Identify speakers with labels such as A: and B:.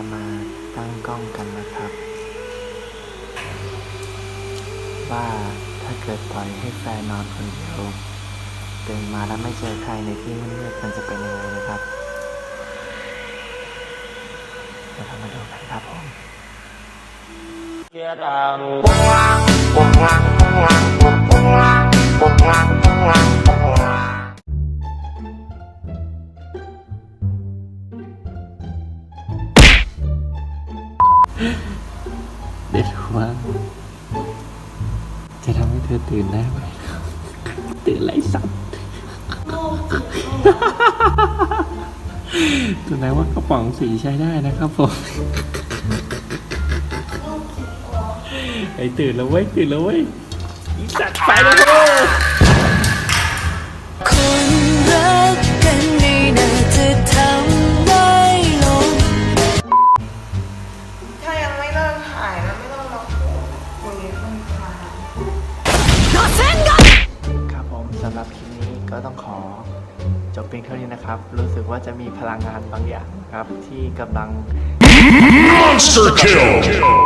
A: จะมาตั้งกล้องกันนะครับ ว่าถ้าเกิดปล่อยให้แฟนนอนคนเดียวตื่นมาแล้วไม่เจอใครในที่มืดๆมันจะเป็นยังไงนะครับเดี๋ยวเรามาดูกันครับผมเดี๋ยว ดูว่า จะทำให้เธอตื่นได้ไหมตื่นไรสัตว์แสดงว่ากระป๋องสีใช้ได้นะครับผมไอตื่นแล้วเว้ยตื่นแล้วเว้ยอีสัตว์ไปแล้วโว้
B: ย
A: ครับผมสำหรับคลิปนี้ก็ต้องขอจบเพียงเท่านี้นะครับ รู้สึกว่าจะมีพลังงานบางอย่างครับที่กำลัง
C: Monster kill!